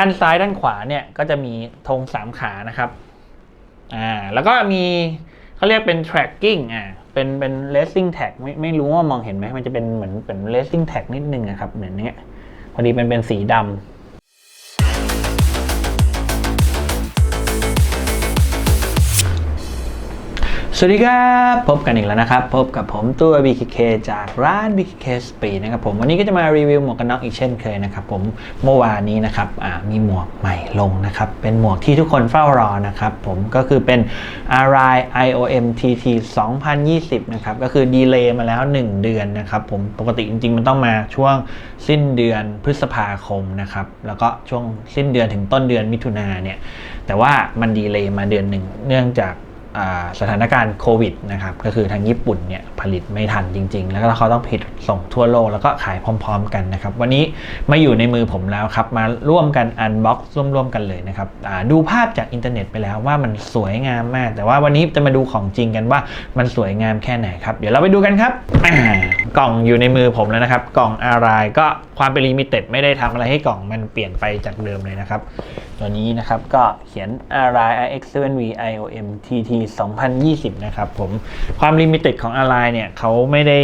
ด้านซ้ายด้านขวาเนี่ยก็จะมีธงสามขานะครับอ่าแล้วก็มีเขาเรียกเป็น tracking อ่าเป็นเป็น racing tag ไม่ไม่รู้ว่ามองเห็นไหมมันจะเป็นเหมือนเป็น racing tag นิดนึงนะครับเหมือนเนี้ยพอดีมันเป็นสีดำ สวัสดีครับ พบกันอีกแล้วนะครับ พบกับผมตัว BKK จากร้าน BKK Speed นะครับผมวันนี้ก็จะมารีวิวหมวกกันน็อกอีกเช่นเคยนะครับผมเมื่อวานนี้นะครับมีหมวกใหม่ลงนะครับ เป็นหมวกที่ทุกคนเฝ้ารอนะครับผมก็คือเป็น RI IOM TT 2020 นะครับ ก็คือดีเลย์มาแล้ว 1 เดือนนะครับผมปกติจริง ๆ มันต้องมาช่วงสิ้นเดือนพฤษภาคมนะครับแล้วก็ช่วงสิ้นเดือนถึงต้นเดือนมิถุนาเนี่ยแต่ว่ามันดีเลย์มาเดือนหนึ่งเนื่องจาก สถานการณ์โควิดนะครับก็คือทางญี่ปุ่นเนี่ยผลิตไม่ทันจริง ๆ แล้วก็เขาต้องผลิตส่งทั่วโลกแล้วก็ขายพร้อม ๆ กันนะครับ วันนี้มาอยู่ในมือผมแล้วครับ มาร่วมกันอันบ็อกซ์ร่วมๆกันเลยนะครับดูภาพจากอินเทอร์เน็ตไปแล้วว่ามันสวยงามมาก แต่ว่าวันนี้จะมาดูของจริงกันว่ามันสวยงามแค่ไหนครับ เดี๋ยวเราไปดูกันครับกล่องอยู่ในมือผมแล้วนะครับ กล่องอะไรก็ ความเป็นลิมิเต็ดไม่ได้ทำอะไรให้กล่องมันเปลี่ยนไปจากเดิมเลยนะครับ ตัวนี้นะครับก็เขียน RI IX7V IOM TT 2020 นะครับผมความลิมิเต็ดของ RI เนี่ยเขาไม่ได้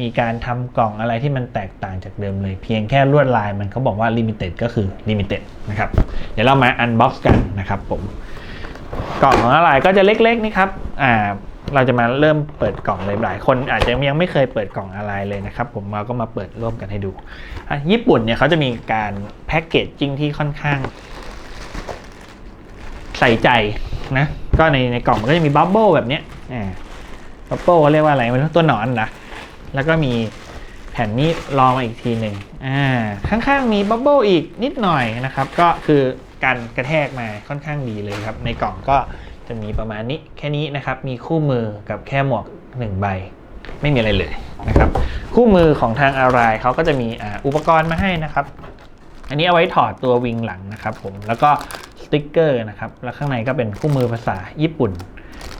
มีการทำกล่องอะไรที่มันแตกต่างจากเดิมเลย เพียงแค่ลวดลายมันเขาบอกว่าลิมิเต็ดก็คือลิมิเต็ดนะครับ เดี๋ยวเรามาอันบ็อกซ์กันนะครับผมกล่องของอะไรก็จะเล็กๆนี่ครับอ่า เราจะมาเริ่มเปิดกล่องเลยหลายคนอาจจะยังไม่เคยเปิดกล่องอะไรเลยนะครับ ผมเราก็มาเปิดร่วมกันให้ดูญี่ปุ่นเนี่ยเขาจะมีการแพ็กเกจจิ้งที่ค่อนข้าง ใส่ใจนะก็ในในกล่องมันก็จะมีบับเบิ้ลแบบเนี้ยอ่าบับเบิ้ลเขาเรียกว่าอะไรไม่รู้ตัวหนอนนะแล้วก็มีแผ่นนี้รองมาอีกทีหนึ่งอ่าข้างๆมีบับเบิ้ลอีกนิดหน่อยนะครับ ก็คือการกระแทกมาค่อนข้างดีเลยครับ ในกล่องก็ จะมีประมาณนี้แค่นี้นะครับ มีคู่มือกับแค่หมวกหนึ่งใบ ไม่มีอะไรเลยนะครับ คู่มือของทางอารายเขาก็จะมีอ,อุปกรณ์มาให้นะครับ อันนี้เอาไว้ถอดตัววิงหลังนะครับผมแล้วก็สติกเกอร์นะครับ แล้วข้างในก็เป็นคู่มือภาษาญี่ปุ่น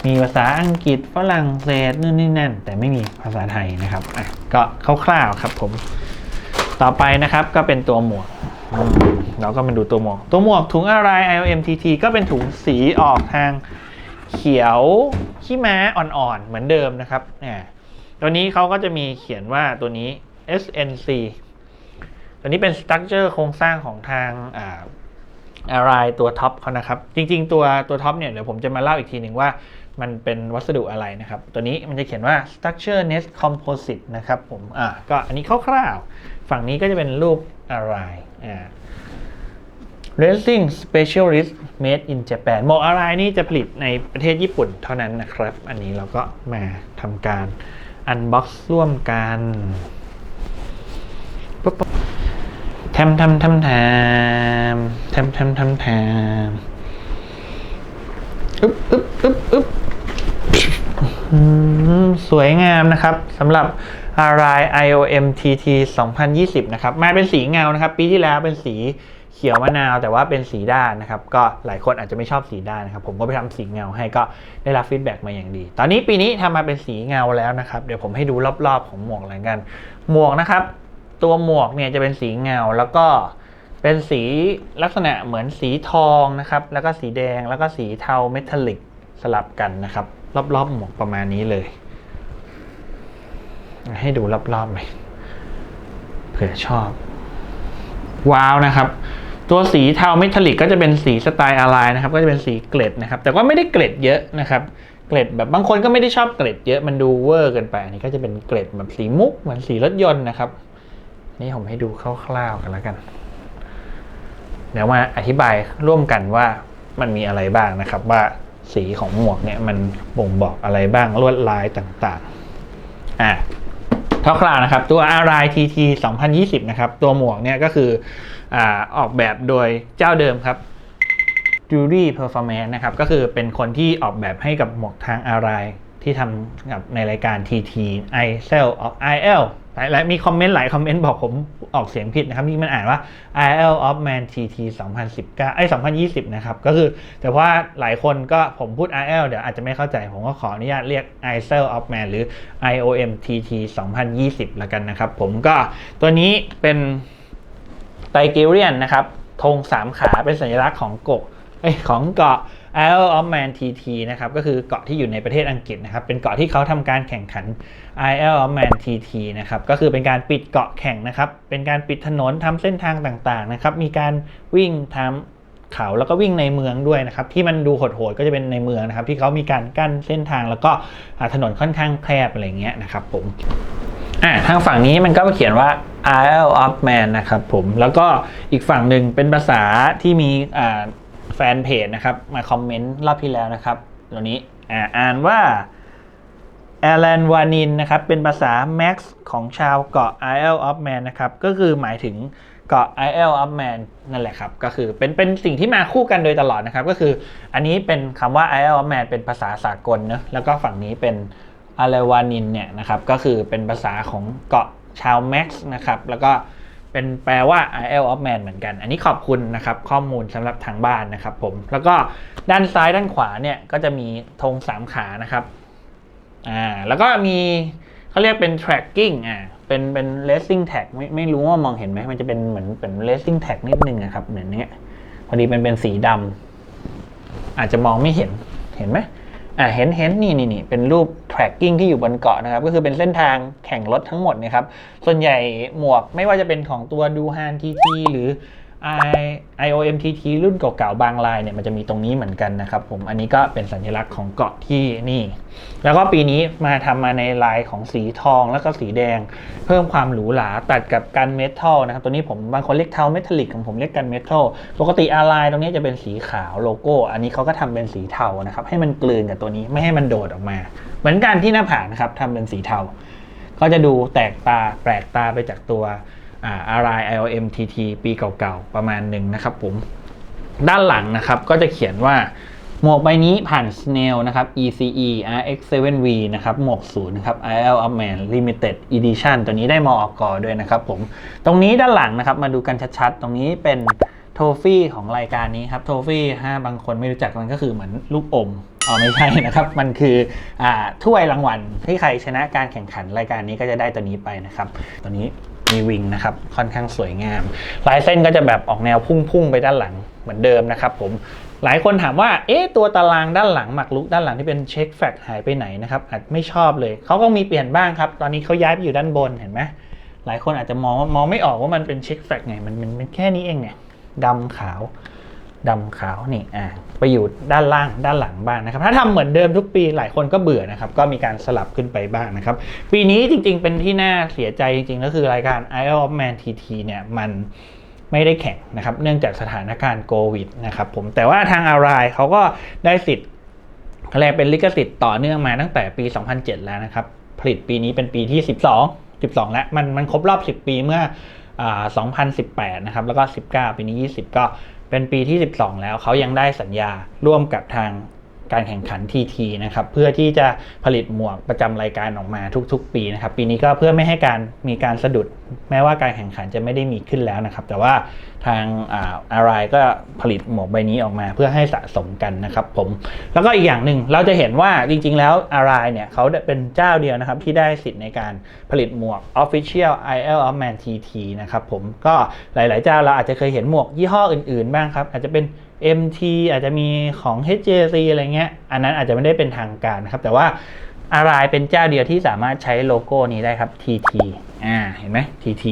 มีภาษาอังกฤษฝรั่งเศสนู่นนี่นั่น แต่ไม่มีภาษาไทยนะครับอะก็คร่าวๆครับผมต่อไปนะครับก็เป็นตัวหมวก เราก็มาดูตัวหมวก ตัวหมวกถุงอะไร IOM TT ก็เป็นถุงสีออกทางเขียวขี้ม้าอ่อนๆ เหมือนเดิมนะครับเนี่ยตัวนี้เขาก็จะมีเขียนว่าตัวนี้ SNC ตัวนี้เป็นสตรัคเจอร์โครงสร้างของทางอ่าอะไรตัวท็อปเขานะครับ จริง ๆ ตัวตัวท็อปเนี่ยเดี๋ยวผมจะมาเล่าอีกทีหนึ่งว่ามันเป็นวัสดุอะไรนะครับ ตัวนี้มันจะเขียนว่า structure nest composite นะครับผม อ่า ก็อันนี้คร่าวๆ ฝั่งนี้ก็จะเป็นรูปอะไร Racing Specialist Made in Japan หมวกอะไรนี่จะผลิตในประเทศญี่ปุ่นเท่านั้นนะครับ อันนี้เราก็มาทำการ unbox ร่วมกันปุ๊บทมทำทำทำแทมทำทำทำอึ๊บอึ๊บอึ๊บอึ๊บสวยงามนะครับสำหรับ RI IOM TT 2020 นะครับ มาเป็นสีเงานะครับ ปีที่แล้วเป็นสีเขียวมะนาว แต่ว่าเป็นสีด้านนะครับ ก็หลายคนอาจจะไม่ชอบสีด้านนะครับ ผมก็ไปทำสีเงาให้ก็ได้รับฟีดแบ็กมาอย่างดี ตอนนี้ปีนี้ทำมาเป็นสีเงาแล้วนะครับ เดี๋ยวผมให้ดูรอบๆของหมวกเลยกัน หมวกนะครับ ตัวหมวกเนี่ยจะเป็นสีเงาแล้วก็เป็นสีลักษณะเหมือนสีทองนะครับ แล้วก็สีแดงแล้วก็สีเทาเมทัลลิกสลับกันนะครับ รอบๆหมวกประมาณนี้เลย ให้ดูรอบๆเลยเผื่อชอบ ว้าวนะครับ ตัวสีเทาเมทัลลิกก็จะเป็นสีสไตล์อะไรนะครับ ก็จะเป็นสีเกล็ดนะครับ แต่ว่าไม่ได้เกล็ดเยอะนะครับ เกล็ดแบบบางคนก็ไม่ได้ชอบเกล็ดเยอะมันดูเวอร์เกินไป อันนี้ก็จะเป็นเกล็ดแบบสีมุกเหมือนสีรถยนต์นะครับ นี่ผมให้ดูคร่าวๆกันแล้วกัน เดี๋ยวมาอธิบายร่วมกันว่ามันมีอะไรบ้างนะครับ ว่าสีของหมวกเนี่ยมันบ่งบอกอะไรบ้างลวดลายต่างๆ อะ คร่าวๆนะครับ ตัว RI TT 2020 นะครับ ตัวหมวกเนี่ยก็คืออออกแบบโดยเจ้าเดิมครับ Jury Performance นะครับ ก็คือเป็นคนที่ออกแบบให้กับหมวกทางอาราย ที่ทำกับในรายการ TT i c e l of IL และมีคอมเมนต์หลายคอมเมนต์บอกผมออกเสียงผิดนะครับที่มันอ่านว่า IL of Man TT 2019ไอ้2020 นะครับ ก็คือแต่ว่าหลายคนก็ผมพูด IL เดี๋ยวอาจจะไม่เข้าใจ ผมก็ขออนุญาตเรียก i c e l of Man หรือ IOM TT 2020ละกันนะครับ ผมก็ตัวนี้เป็นไตเกเรียนนะครับธงสามขาเป็นสัญลักษณ์ของกกเอ้ยของเกาะ Isle of Man TT นะครับก็คือเกาะที่อยู่ในประเทศอังกฤษนะครับเป็นเกาะที่เขาทำการแข่งขัน Isle of Man TT นะครับก็คือเป็นการปิดเกาะแข่งนะครับเป็นการปิดถนนทำเส้นทางต่างๆนะครับมีการวิ่งทำเขาแล้วก็วิ่งในเมืองด้วยนะครับที่มันดูโหดๆก็จะเป็นในเมืองนะครับที่เขามีการกั้นเส้นทางแล้วก็ถนนค่อนข้างแคบอะไรเงี้ยนะครับผมอ่าทางฝั่งนี้มันก็เขียนว่า Isle of Man นะครับผมแล้วก็อีกฝั่งหนึ่งเป็นภาษาที่มีอ่า แฟนเพจนะครับ มาคอมเมนต์รอบที่แล้วนะครับตัวนี้อ่าอ่านว่าแอล n นวานินนะครับ เป็นภาษา Max ของชาวเกาะ Isle of Man นะครับ ก็คือหมายถึงเกาะ Isle of Man นั่นแหละครับ ก็คือเป็นเป็นสิ่งที่มาคู่กันโดยตลอดนะครับ ก็คืออันนี้เป็นคำว่า Isle of Man เป็นภาษาสากลเนอะแล้วก็ฝั่งนี้เป็นอาเลวานินเนี่ยนะครับ ก็คือเป็นภาษาของเกาะชาว Max นะครับ แล้วก็ เป็นแปลว่า Isle of Man เหมือนกัน อันนี้ขอบคุณนะครับข้อมูลสำหรับทางบ้านนะครับผม แล้วก็ด้านซ้ายด้านขวาเนี่ยก็จะมีธงสามขานะครับอ่าแล้วก็มีเขาเรียกเป็น tracking อ่าเป็นเป็น racing tag ไม่ไม่รู้ว่ามองเห็นไหมมันจะเป็นเหมือนเป็น racing tag นิดนึงอะครับเหมือนเนี้ยพอดีมันเป็นสีดำอาจจะมองไม่เห็นเห็นไหม อ่าเห็นเห็นนี่นี่นี่เป็นรูป tracking ที่อยู่บนเกาะนะครับ ก็คือเป็นเส้นทางแข่งรถทั้งหมดนะครับ ส่วนใหญ่หมวกไม่ว่าจะเป็นของตัวดูฮานทีทีหรือ I o m t t รุ่นเก่าๆบางลายเนี่ยมันจะมีตรงนี้เหมือนกันนะครับผมอันนี้ก็เป็นสัญลักษณ์ของเกาะที่นี่ แล้วก็ปีนี้มาทำมาในลายของสีทองแล้วก็สีแดง เพิ่มความหรูหราตัดกับกันเมทัลนะครับตัวนี้ผมบางคนเรียกเทาเมทัลลิกของผมเรียกกันเมทัลปกติอาลายตรงนี้จะเป็นสีขาวโลโก้ อันนี้เขาก็ทำเป็นสีเทานะครับให้มันกลืนกับตัวนี้ไม่ให้มันโดดออกมา เหมือนกันที่หน้าผากนะครับทำเป็นสีเทา ก็จะดูแตกตาแปลกตาไปจากตัว RI IOM TT ปีเก่าๆ ประมาณหนึ่งนะครับผม ด้านหลังนะครับก็จะเขียนว่าหมวกใบนี้ผ่าน Snell นะครับ ECE RX7V นะครับหมวกศูนย์นะครับ IL of Man Limited Edition ตัวนี้ได้มออกกอด้วยนะครับผม ตรงนี้ด้านหลังนะครับมาดูกันชัดๆ ตรงนี้เป็นโทฟี่ของรายการนี้ครับ โทฟี่ถ้าบางคนไม่รู้จักมันก็คือเหมือนลูกอมอ๋อไม่ใช่นะครับ มันคืออ่าถ้วยรางวัลที่ใครชนะการแข่งขันรายการนี้ก็จะได้ตัวนี้ไปนะครับ ตัวนี้ มีวิงนะครับ ค่อนข้างสวยงาม ลายเส้นก็จะแบบออกแนวพุ่งๆไปด้านหลังเหมือนเดิมนะครับผมหลายคนถามว่า เอ๊ะ ตัวตารางด้านหลังหมักลุกด้านหลังที่เป็นเช็คแฟกหายไปไหนนะครับ อาจไม่ชอบเลย เขาก็มีเปลี่ยนบ้างครับ ตอนนี้เขาย้ายไปอยู่ด้านบน เห็นไหม หลายคนอาจจะมองว่ามองไม่ออกว่ามันเป็นเช็คแฟกไง มันมันแค่นี้เองเนี่ยดำขาว ดำขาวนี่อ่าไปอยู่ด้านล่างด้านหลังบ้างนะครับ ถ้าทำเหมือนเดิมทุกปีหลายคนก็เบื่อนะครับ ก็มีการสลับขึ้นไปบ้างนะครับ ปีนี้จริงๆ เป็นที่น่าเสียใจจริงๆ ก็คือรายการ i of Man TT เนี่ยมันไม่ได้แข่งนะครับ เนื่องจากสถานการณ์โควิดนะครับผมแต่ว่าทางอารายเขาก็ได้สิทธิ์เขาเรียกเป็นลิขสิทธิ์ต่อเนื่องมาตั้งแต่ปี 2007 แล้วนะครับ ผลิตปีนี้เป็นปีที่ 12 12 แล้วมันมันครบรอบ 10 ปีเมื่ออ่า2018 นะครับ แล้วก็ 19 ปีนี้ 20 ก็ เป็นปีที่ 12 แล้วเขายังได้สัญญาร่วมกับทาง การแข่งขัน TT นะครับเพื่อที่จะผลิตหมวกประจำรายการออกมาทุกๆ ปีนะครับปีนี้ก็เพื่อไม่ให้การมีการสะดุด แม้ว่าการแข่งขันจะไม่ได้มีขึ้นแล้วนะครับ แต่ว่าทางอาอารายก็ผลิตหมวกใบนี้ออกมาเพื่อให้สะสมกันนะครับผมแล้วก็อีกอย่างหนึ่งเราจะเห็นว่าจริง ๆ แล้วอารายเนี่ยเขาเป็นเจ้าเดียวนะครับที่ได้สิทธิ์ในการผลิตหมวก Official IL of Man TT นะครับผมก็หลายๆเจ้าเราอาจจะเคยเห็นหมวกยี่ห้ออื่นๆบ้างครับอาจจะเป็น MT อาจจะมีของ HJC อะไรเงี้ย อันนั้นอาจจะไม่ได้เป็นทางการนะครับ แต่ว่าอะไรเป็นเจ้าเดียวที่สามารถใช้โลโก้นี้ได้ครับ TT อ่า เห็นไหม TT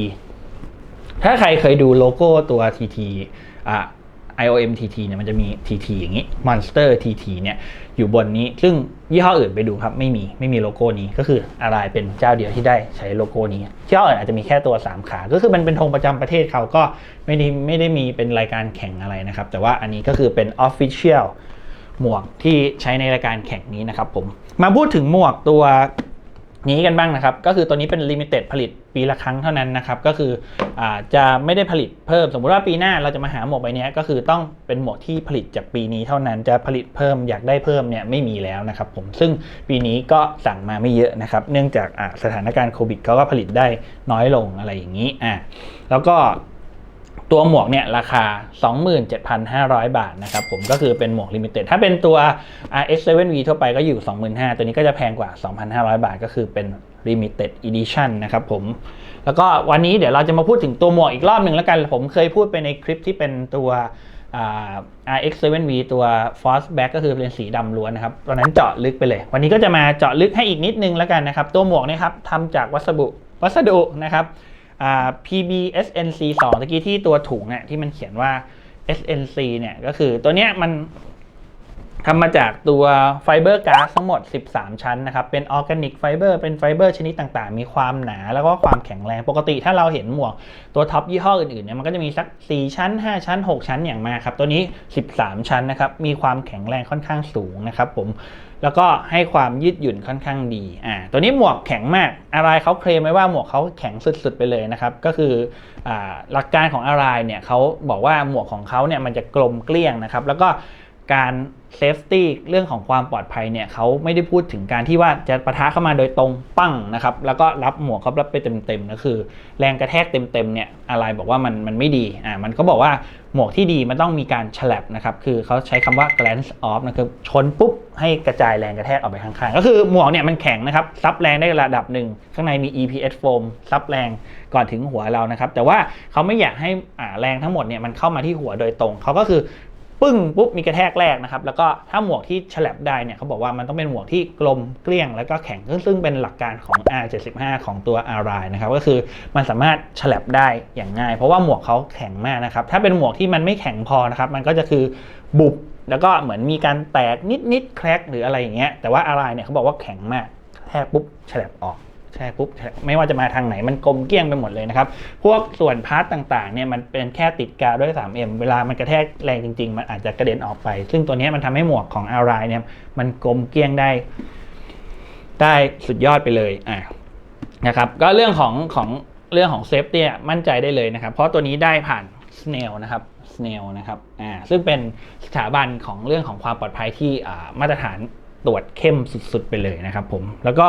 ถ้าใครเคยดูโลโก้ตัว TT อ่า IOM TT เนี่ยมันจะมี TT อย่างนี้ Monster TT เนี่ยอยู่บนนี้ ซึ่งยี่ห้ออื่นไปดูครับไม่มีไม่มีโลโก้นี้ก็คืออะไรเป็นเจ้าเดียวที่ได้ใช้โลโก้นี้ยี่ห้ออื่นอาจจะมีแค่ตัว 3 ขา ก็คือมันเป็นธงประจำประเทศเขาก็ไม่ได้ไม่ได้มีเป็นรายการแข่งอะไรนะครับ แต่ว่าอันนี้ก็คือเป็น Official หมวกที่ใช้ในรายการแข่งนี้นะครับผมมาพูดถึงหมวกตัว นี้กันบ้างนะครับ ก็คือตัวนี้เป็นลิมิเต็ดผลิตปีละครั้งเท่านั้นนะครับ ก็คืออจะไม่ได้ผลิตเพิ่ม สมมุติว่าปีหน้าเราจะมาหาหมวกใบนี้ก็คือต้องเป็นหมวกที่ผลิตจากปีนี้เท่านั้น จะผลิตเพิ่มอยากได้เพิ่มเนี่ยไม่มีแล้วนะครับผม ซึ่งปีนี้ก็สั่งมาไม่เยอะนะครับ เนื่องจากสถานการณ์โควิดเขาก็ผลิตได้น้อยลงอะไรอย่างนี้ อะแล้วก็ ตัวหมวกเนี่ยราคา 27,500 บาทนะครับผมก็คือเป็นหมวกลิมิเต็ดถ้าเป็นตัว RX7V ทั่วไปก็อยู่ 25,000ตัวนี้ก็จะแพงกว่า 2,500 บาทก็คือเป็น limited edition นะครับผม แล้วก็วันนี้เดี๋ยวเราจะมาพูดถึงตัวหมวกอีกรอบหนึ่งแล้วกัน ผมเคยพูดไปในคลิปที่เป็นตัว RX7V ตัว Force Back ก็คือเป็นสีดำล้วนนะครับตอนนั้นเจาะลึกไปเลย วันนี้ก็จะมาเจาะลึกให้อีกนิดนึงแล้วกันนะครับ ตัวหมวกเนะครับทำจากวัสดุวัสดุนะครับ PBSNC 2ตะกี้ที่ตัวถุงเนี่ยที่มันเขียนว่า SNC เนี่ยก็คือตัวเนี้ยมัน ทำมาจากตัวไฟเบอร์ก๊าซทั้งหมด 13 ชั้นนะครับ เป็นออร์แกนิกไฟเบอร์ เป็นไฟเบอร์ชนิดต่างๆ มีความหนาแล้วก็ความแข็งแรง ปกติถ้าเราเห็นหมวกตัวท็อปยี่ห้ออื่นๆเนี่ย มันก็จะมีสัก 4 ชั้น 5 ชั้น 6 ชั้นอย่างมากครับ ตัวนี้ 13 ชั้นนะครับ มีความแข็งแรงค่อนข้างสูงนะครับผม แล้วก็ให้ความยืดหยุ่นค่อนข้างดี อ่า ตัวนี้หมวกแข็งมาก อะไรเขาเคลมไว้ว่าหมวกเขาแข็งสุดๆไปเลยนะครับ ก็คืออ่าหลักการของอะไรเนี่ยเขาบอกว่าหมวกของเขาเนี่ยมันจะกลมเกลี้ยงนะครับ แล้วก็ การเซฟตี้เรื่องของความปลอดภัยเนี่ยเขาไม่ได้พูดถึงการที่ว่าจะปะทะเข้ามาโดยตรงปั้งนะครับแล้วก็รับหมวกเขารับไปเต็มๆก็คือ แรงกระแทกเต็มๆเนี่ยอะไรบอกว่ามันมันไม่ดีอ่ามันก็บอกว่าหมวกที่ดีมันต้องมีการฉลับนะครับคือเขาใช้คำว่า glance off นะครับชนปุ๊บให้กระจายแรงกระแทกออกไปข้างๆ ก็คือหมวกเนี่ยมันแข็งนะครับซับแรงได้ระดับหนึ่งข้างในมี EPS foam ซับแรงก่อนถึงหัวเรานะครับแต่ว่าเขาไม่อยากให้อ่าแรงทั้งหมดเนี่ยมันเข้ามาที่หัวโดยตรงเขาก็คือ ปึ้งปุ๊บมีกระแทกแรกนะครับ แล้วก็ถ้าหมวกที่ฉลับได้เนี่ยเขาบอกว่ามันต้องเป็นหมวกที่กลมเกลี้ยง แล้วก็แข็งซึ่งซึ่งเป็นหลักการของ R75 ของตัว R นะครับก็คือมันสามารถฉลับได้อย่างง่าย เพราะว่าหมวกเขาแข็งมากนะครับถ้าเป็นหมวกที่มันไม่แข็งพอนะครับมันก็จะคือบุบแล้วก็เหมือนมีการแตกนิดๆแครกหรืออะไรอย่างเงี้ยแต่ว่า R เนี่ยเขาบอกว่าแข็งมากแทกปุ๊บฉลับออก แช่ปุ๊บไม่ว่าจะมาทางไหนมันกลมเกลี้ยงไปหมดเลยนะครับ พวกส่วนพาร์ตต่างๆเนี่ยมันเป็นแค่ติดกาวด้วย 3M เวลามันกระแทกแรงจริง ๆ มันอาจจะกระเด็นออกไป ซึ่งตัวนี้มันทำให้หมวกของอารายเนี่ยมันกลมเกลี้ยงได้ ได้สุดยอดไปเลยอะนะครับก็เรื่องของของเรื่องของเซฟตี้มั่นใจได้เลยนะครับ เพราะตัวนี้ได้ผ่าน Snail นะครับ Snail นะครับอ่าซึ่งเป็นสถาบันของเรื่องของความปลอดภัยที่อ่ามาตรฐานตรวจเข้มสุดๆไปเลยนะครับผมแล้วก็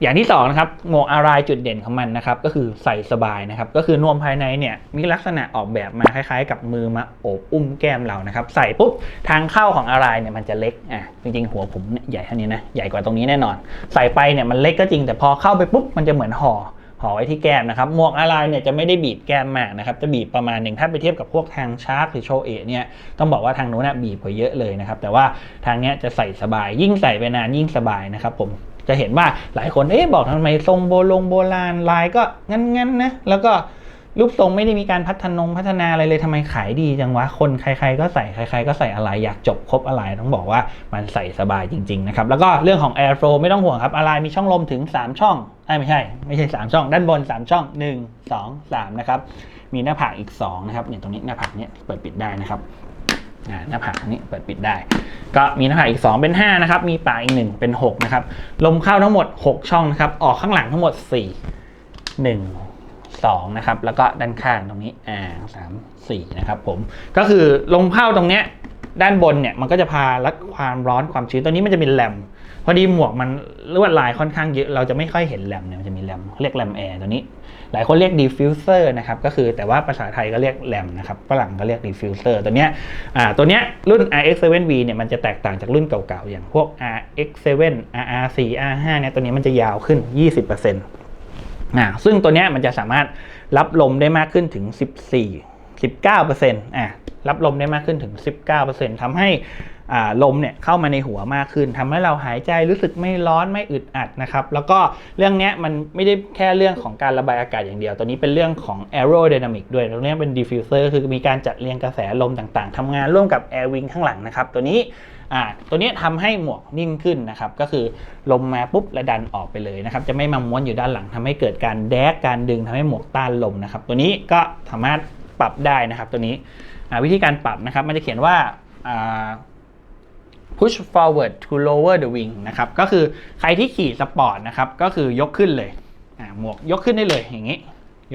อย่างที่สองนะครับหมวกอารายจุดเด่นของมันนะครับก็คือใส่สบายนะครับก็คือนวมภายในเนี่ยมีลักษณะออกแบบมาคล้ายๆ กับมือมาโอบอุ้มแก้มเรานะครับใส่ปุ๊บทางเข้าของอารายเนี่ยมันจะเล็กอะจริงๆหัวผมเนี่ยใหญ่เท่านี้นะใหญ่กว่าตรงนี้แน่นอน ใส่ไปเนี่ยมันเล็กก็จริงแต่พอเข้าไปปุ๊บมันจะเหมือนห่อห่อไว้ที่แก้มนะครับหมวกอาราเนี่ยจะไม่ได้บีบแก้มมากนะครับจะบีบประมาณหนึ่งถ้าไปเทียบกับพวกทางชาร์กหรือโชเอะเนี่ยต้องบอกว่าทางนู้นนะบีบกว่าเยอะเลยนะครับแต่ว่าทางเนี้ยจะใส่สบายยิ่งใส่ไปนานยิ่งสบายนะครับผม จะเห็นว่าหลายคนเอ๊ะบอกทำไมทรงโบลงโบราณลายก็งั้นๆนะแล้วก็รูปทรงไม่ได้มีการพัฒนงพัฒนาอะไรเลยทำไมขายดีจังวะคนใคร ๆ ก็ใส่ใคร ๆ ก็ใส่อะไรอยากจบครบอะไรต้องบอกว่ามันใส่สบายจริง ๆ นะครับ แล้วก็เรื่องของ Air Flow ไม่ต้องห่วงครับอะไรมีช่องลมถึง 3 ช่องไอ้ไม่ใช่ ไม่ใช่ 3 ช่อง ด้านบน 3 ช่อง 1 2 3 นะครับ มีหน้าผากอีก 2 นะครับเนี่ยตรงนี้หน้าผากเนี่ยเปิดปิดได้นะครับ หน้าผากอันนี้เปิดปิดได้ ก็มีหน้าผากอีก 2 เป็น 5 นะครับ มีปากอีก 1 เป็น 6 นะครับ ลมเข้าทั้งหมด 6 ช่องนะครับ ออกข้างหลังทั้งหมด 4 1 2นะครับ แล้วก็ด้านข้างตรงนี้อ่าสามสี่นะครับผม ก็คือลมเข้าตรงเนี้ยด้านบนเนี่ยมันก็จะพาลัดความร้อนความชื้นตัวนี้มันจะเป็นแรมพอดีหมวกมันลวดลายค่อนข้างเยอะเราจะไม่ค่อยเห็นแรมเนี่ยมันจะมีแรมเรียกแรมแอร์ตัวนี้ หลายคนเรียกดีฟิวเซอร์นะครับก็คือแต่ว่าภาษาไทยก็เรียกแรมนะครับฝรั่งก็เรียกดีฟิวเซอร์ตัวเนี้ยอ่าตัวเนี้ยรุ่น RX7V เนี่ยมันจะแตกต่างจากรุ่นเก่าๆ อย่างพวก RX7 RR4 R5 เนี่ยตัวนี้มันจะยาวขึ้น 20%อ่าซึ่งตัวเนี้ยมันจะสามารถรับลมได้มากขึ้นถึง 14 19%อ่ารับลมได้มากขึ้นถึง 19%ทำให้ ลมเนี่ยเข้ามาในหัวมากขึ้นทำให้เราหายใจรู้สึกไม่ร้อนไม่อึดอัดนะครับ แล้วก็เรื่องนี้มันไม่ได้แค่เรื่องของการระบายอากาศอย่างเดียว ตัวนี้เป็นเรื่องของ aerodynamic ด้วยตรงนี้เป็น diffuser คือมีการจัดเรียงกระแสลมต่างๆทำงานร่วมกับ air wing ข้างหลังนะครับ ตัวนี้อ่าตัวนี้ทำให้หมวกนิ่มขึ้นนะครับ ก็คือลมมาปุ๊บและดันออกไปเลยนะครับ จะไม่มาม้วนอยู่ด้านหลังทำให้เกิดการแดกการดึงทำให้หมวกต้านลมนะครับ ตัวนี้ก็สามารถปรับได้นะครับ ตัวนี้วิธีการปรับนะครับ มันจะเขียนว่า push forward to lower the wing นะครับก็คือใครที่ขี่สปอร์ตนะครับก็คือยกขึ้นเลยหมวกยกขึ้นได้เลยอย่างนี้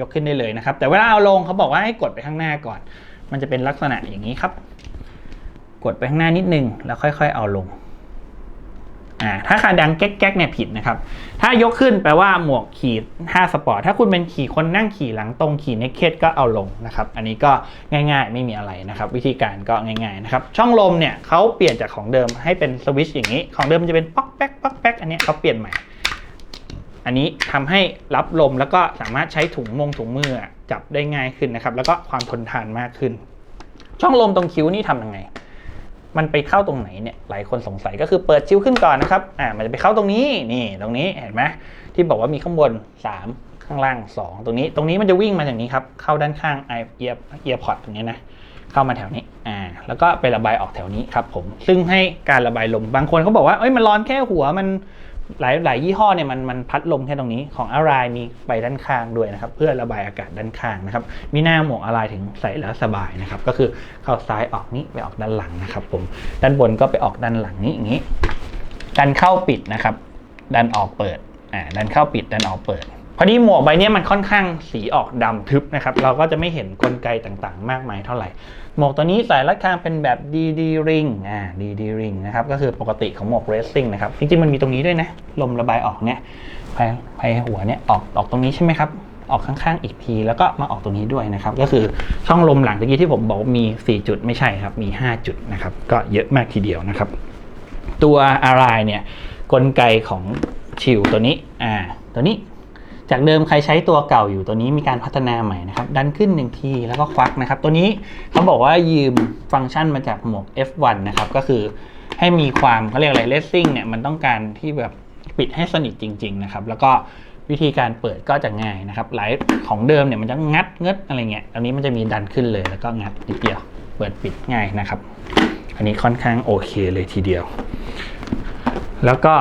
ยกขึ้นได้เลยนะครับ แต่เวลาเอาลงเขาบอกว่าให้กดไปข้างหน้าก่อน มันจะเป็นลักษณะอย่างนี้ครับ กดไปข้างหน้านิดนึงแล้วค่อย ๆ เอาลง อ่าถ้าขาดังแก๊กๆเนี่ยผิดนะครับ ถ้ายกขึ้นแปลว่าหมวกขี่5สปอร์ตถ้าคุณเป็นขี่คนนั่งขี่หลังตรงขี่เนคเคดก็เอาลงนะครับ อันนี้ก็ง่ายๆ ไม่มีอะไรนะครับ วิธีการก็ง่ายๆนะครับ ช่องลมเนี่ยเขาเปลี่ยนจากของเดิมให้เป็นสวิชอย่างนี้ ของเดิมมันจะเป็นป๊อกแป๊กป๊อกแป๊กอันนี้เขาเปลี่ยนใหม่ อันนี้ทำให้รับลมแล้วก็สามารถใช้ถุงมงถุงมือจับได้ง่ายขึ้นนะครับ แล้วก็ความทนทานมากขึ้น ช่องลมตรงคิ้วนี่ทำยังไง มันไปเข้าตรงไหนเนี่ยหลายคนสงสัยก็คือเปิดชิ้วขึ้นก่อนนะครับอ่ามันจะไปเข้าตรงนี้นี่ตรงนี้เห็นไหมที่บอกว่ามีข้างบน 3 ข้างล่าง 2 ตรงนี้ ตรงนี้มันจะวิ่งมาอย่างนี้ครับเข้าด้านข้างไอเอียเอียพอดตรงนี้นะเข้ามาแถวนี้อ่าแล้วก็ไประบายออกแถวนี้ครับผมซึ่งให้การระบายลมบางคนเขาบอกว่าเอ้ยมันร้อนแค่หัวมัน หลายหลายยี่ห้อเนี่ยมันมันพัดลมแค่ตรงนี้ของอารายมีไปด้านข้างด้วยนะครับ เพื่อระบายอากาศด้านข้างนะครับ มีหน้าหมวกอารายถึงใส่แล้วสบายนะครับ ก็คือเข้าซ้ายออกนี้ไปออกด้านหลังนะครับ ผมด้านบนก็ไปออกด้านหลังนี้อย่างนี้ดันเข้าปิดนะครับ ดันออกเปิดอ่าดันเข้าปิดดันออกเปิด พอดีหมวกใบนี้มันค่อนข้างสีออกดำทึบนะครับ เราก็จะไม่เห็นกลไกต่างๆ มากมายเท่าไหร่ หมวกตัวนี้สายรัดคางเป็นแบบ DD ring อ่า DD ring นะครับก็คือปกติของหมวก racing นะครับ จริงๆมันมีตรงนี้ด้วยนะ ลมระบายออกเนี่ยภายภายหัวเนี่ยออกออกตรงนี้ใช่ไหมครับ ออกข้างๆอีกที แล้วก็มาออกตรงนี้ด้วยนะครับ ก็คือช่องลมหลังตะกี้ที่ผมบอกมี 4 จุดไม่ใช่ครับมี 5 จุดนะครับก็เยอะมากทีเดียวนะครับ ตัวอารายเนี่ยกลไกของชิวตัวนี้อ่าตัวนี้ จากเดิมใครใช้ตัวเก่าอยู่ตัวนี้มีการพัฒนาใหม่นะครับ ดันขึ้นหนึ่งทีแล้วก็ควักนะครับ ตัวนี้เขาบอกว่ายืมฟังก์ชันมาจากหมวก F1 นะครับ ก็คือให้มีความเขาเรียกอะไรเลสซิ่งเนี่ยมันต้องการที่แบบปิดให้สนิทจริง ๆ นะครับ แล้วก็วิธีการเปิดก็จะง่ายนะครับ หลายของเดิมเนี่ยมันจะงัดเงดอะไรเงี้ยอันนี้มันจะมีดันขึ้นเลยแล้วก็งัดนิดเดียว เปิดปิดง่ายนะครับ อันนี้ค่อนข้างโอเคเลยทีเดียว แล้วก็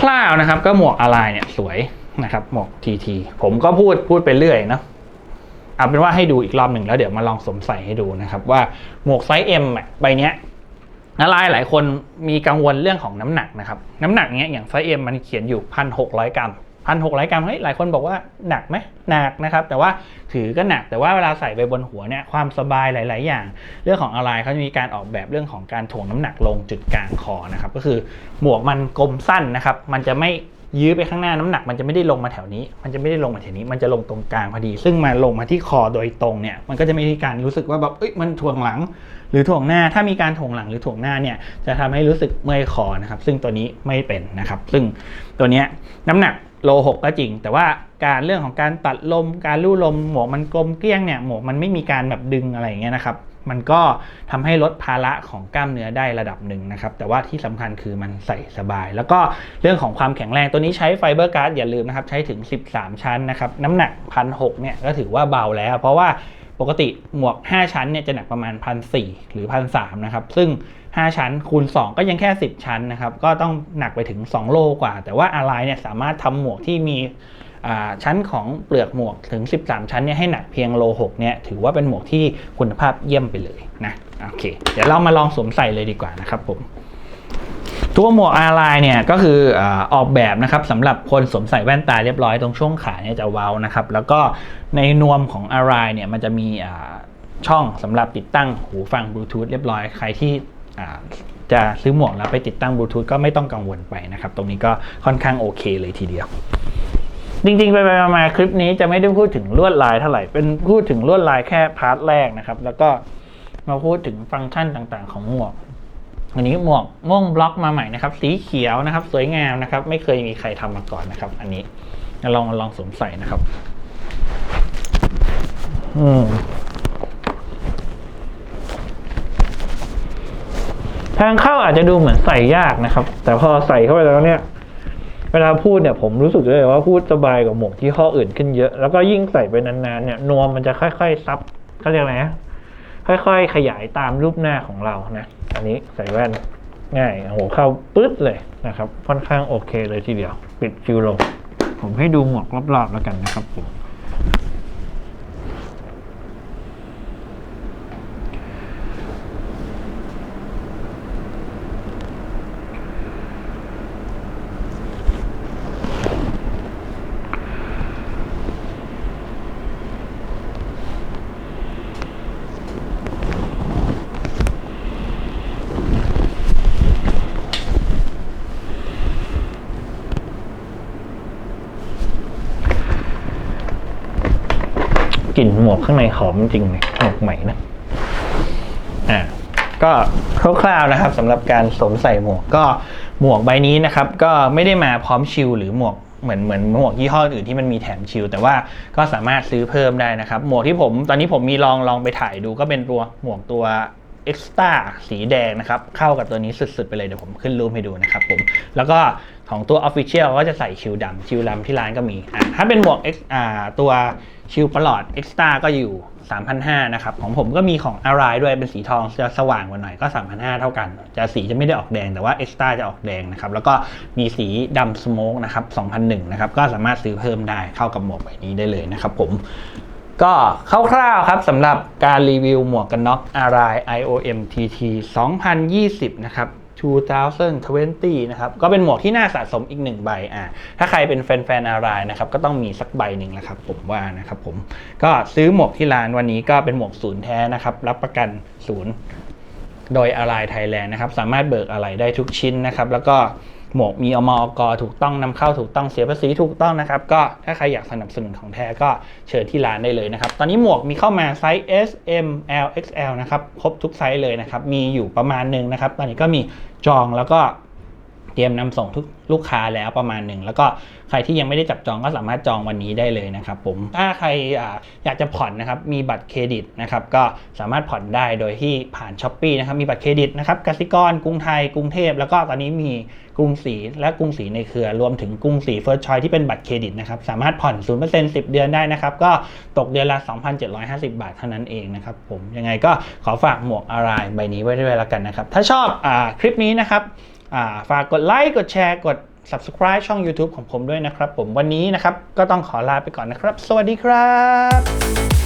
คร่าวๆนะครับ ก็หมวกอะไรเนี่ยสวย นะครับหมวกทีทีผมก็พูดพูดไปเรื่อยนะเอาเป็นว่าให้ดูอีกรอบหนึ่งแล้วเดี๋ยวมาลองสวมใส่ให้ดูนะครับ ว่าหมวกไซส์ M อะใบเนี้ยอะไรหลายคนมีกังวลเรื่องของน้ำหนักนะครับ น้ำหนักเนี้ยอย่างไซส์ M มันเขียนอยู่พันหกร้อยกรัมพันหกร้อยกรัมเฮ้ยหลายคนบอกว่าหนักไหมหนักนะครับ แต่ว่าถือก็หนักแต่ว่าเวลาใส่ไปบนหัวเนี่ยความสบายหลาย ๆ อย่าง เรื่องของอะไรเขาจะมีการออกแบบเรื่องของการถ่วงน้ำหนักลงจุดกลางคอนะครับ ก็คือหมวกมันกลมสั้นนะครับ มันจะไม่ ยื้อไปข้างหน้าน้ำหนักมันจะไม่ได้ลงมาแถวนี้ มันจะไม่ได้ลงมาแถวนี้ มันจะลงตรงกลางพอดี ซึ่งมาลงมาที่คอโดยตรงเนี่ย มันก็จะไม่มีการรู้สึกว่าแบบเอ้ยมันถ่วงหลัง หรือถ่วงหน้า ถ้ามีการถ่วงหลังหรือถ่วงหน้าเนี่ย จะทำให้รู้สึกเมื่อยคอนะครับ ซึ่งตัวนี้ไม่เป็นนะครับ ซึ่งตัวเนี้ยน้ำหนักโลหกก็จริง แต่ว่าการเรื่องของการตัดลม การลู่ลมหมวกมันกลมเกลี้ยงเนี่ยหมวกมันไม่มีการแบบดึงอะไรอย่างเงี้ยนะครับ มันก็ทำให้ลดภาระของกล้ามเนื้อได้ระดับหนึ่งนะครับ แต่ว่าที่สำคัญคือมันใส่สบาย แล้วก็เรื่องของความแข็งแรงตัวนี้ใช้ไฟเบอร์การ์ดอย่าลืมนะครับ ใช้ถึง 13 ชั้นนะครับ น้ำหนักพันหเนี่ยก็ถือว่าเบาแล้ว เพราะว่าปกติหมวก 5 ชั้นเนี่ยจะหนักประมาณพันสหรือพันสนะครับ ซึ่ง 5 ชั้นคูณ 2 ก็ยังแค่ 10 ชั้นนะครับ ก็ต้องหนักไปถึง 2 โลกว่า แต่ว่าอะไรเนี่ยสามารถทำหมวกที่มี ชั้นของเปลือกหมวกถึง 13 ชั้นเนี่ยให้หนักเพียงโล6เนี่ยถือว่าเป็นหมวกที่คุณภาพเยี่ยมไปเลยนะโอเค เดี๋ยวเรามาลองสวมใส่เลยดีกว่านะครับผมตัวหมวกอาร์ไลน์เนี่ยก็คือออกแบบนะครับสำหรับคนสวมใส่แว่นตาเรียบร้อยตรงช่วงขาเนี่ยจะเว้านะครับ แล้วก็ในนวมของอาร์ไลน์เนี่ยมันจะมีช่องสำหรับติดตั้งหูฟังบลูทูธเรียบร้อยใครที่จะซื้อหมวกแล้วไปติดตั้งบลูทูธก็ไม่ต้องกังวลไปนะครับ ตรงนี้ก็ค่อนข้างโอเคเลยทีเดียว จริงๆ ไปๆมาๆคลิปนี้จะไม่ได้พูดถึงลวดลายเท่าไหร่ เป็นพูดถึงลวดลายแค่พาร์ทแรกนะครับ แล้วก็มาพูดถึงฟังก์ชันต่างๆ ของหมวก อันนี้หมวกม่วงบล็อกมาใหม่นะครับ สีเขียวนะครับ สวยงามนะครับ ไม่เคยมีใครทำมาก่อนนะครับ อันนี้ลองลองสวมใส่นะครับ อืมทางเข้าอาจจะดูเหมือนใส่ยากนะครับ แต่พอใส่เข้าไปแล้วเนี่ย เวลาพูดเนี่ยผมรู้สึกเลยว่าพูดสบายกว่าหมวกที่ข้ออื่นขึ้นเยอะ แล้วก็ยิ่งใส่ไปนานๆเนี่ยนวมมันจะค่อยๆซับเขาเรียกอะไรนะค่อยๆ ขยายตามรูปหน้าของเรานะ อันนี้ใส่แว่นง่ายโอ้โหเข้าปึ๊ดเลยนะครับ ค่อนข้างโอเคเลยทีเดียว ปิดฟิวลง ผมให้ดูหมวกรอบๆแล้วกันนะครับผม วกข้างในหอมจริงเลยหมวกใหม่นะอ่าก็คร่าวๆนะครับสำหรับการสวมใส่หมวกก็หมวกใบนี้นะครับ ก็ไม่ได้มาพร้อมชิลหรือหมวกเหมือนเหมือนหมวกยี่ห้ออื่นที่มันมีแถมชิลแต่ว่าก็สามารถซื้อเพิ่มได้นะครับ หมวกที่ผมตอนนี้ผมมีลองลองไปถ่ายดูก็เป็นตัวหมวกตัว Extra สีแดงนะครับ เข้ากับตัวนี้สุดๆ ไปเลยเดี๋ยวผมขึ้นรูปให้ดูนะครับผม แล้วก็ของตัว Official ก็จะใส่ชิลดำชิลดำที่ร้านก็มีอะถ้าเป็นหมวก X อ่าตัวชิลประหลอด Extra ก็อยู่ 3,500นะครับ ของผมก็มีของ a r i ด้วยเป็นสีทองจะสว่างกว่าหน่อยก็ 3,500 เท่ากัน จะสีจะไม่ได้ออกแดงแต่ว่า Extra จะออกแดงนะครับ แล้วก็มีสีดำสโมกนะครับ2,001นะครับ ก็สามารถซื้อเพิ่มได้เข้ากับหมวกใบนี้ได้เลยนะครับผมก็คร่าวๆครับสำหรับการรีวิวหมวกกันน็อก RI IOM TT 2020 นะครับ 2020 นะครับ ก็เป็นหมวกที่น่าสะสมอีกหนึ่งใบอะถ้าใครเป็นแฟนๆ RI นะครับ ก็ต้องมีสักใบหนึ่งแหละครับผมว่านะครับผม ก็ซื้อหมวกที่ร้านวันนี้ก็เป็นหมวกศูนย์แท้นะครับ รับประกันศูนย์โดยอะไรไทยแลนด์นะครับ สามารถเบิกอะไรได้ทุกชิ้นนะครับ แล้วก็หมวกมีอมอกถูกต้องนำเข้าถูกต้องเสียภาษีถูกต้องนะครับ ก็ถ้าใครอยากสนับสนุนของแท้ก็เชิญที่ร้านได้เลยนะครับ ตอนนี้หมวกมีเข้ามาไซส์ S M L XL นะครับ ครบทุกไซส์เลยนะครับ มีอยู่ประมาณหนึ่งนะครับ ตอนนี้ก็มี จองแล้วก็ เตรียมนำส่งทุกลูกค้าแล้วประมาณหนึ่ง แล้วก็ใครที่ยังไม่ได้จับจองก็สามารถจองวันนี้ได้เลยนะครับผมถ้าใครอยากจะผ่อนนะครับมีบัตรเครดิตนะครับก็สามารถผ่อนได้โดยที่ผ่านช้อปปีนะครับมีบัตรเครดิตนะครับกสิกรกรุงไทยกรุงเทพแล้วก็ตอนนี้มีกรุงศรีและกรุงศรีในเครือรวมถึงกรุงศรีเฟิร์สชอยที่เป็นบัตรเครดิตนะครับสามารถผ่อน 0% 10 เดือนได้นะครับก็ตกเดือนละ 2,750 บาทเท่านั้นเองนะครับผมยังไงก็ขอฝากหมวกอารายใบนี้ไว้ด้วยแล้วกันนะครับถ้าชอบอคลิปนี้นะครับ ฝากกดไลค์กดแชร์กด subscribe ช่อง YouTube ของผมด้วยนะครับ ผมวันนี้นะครับก็ต้องขอลาไปก่อนนะครับ สวัสดีครับ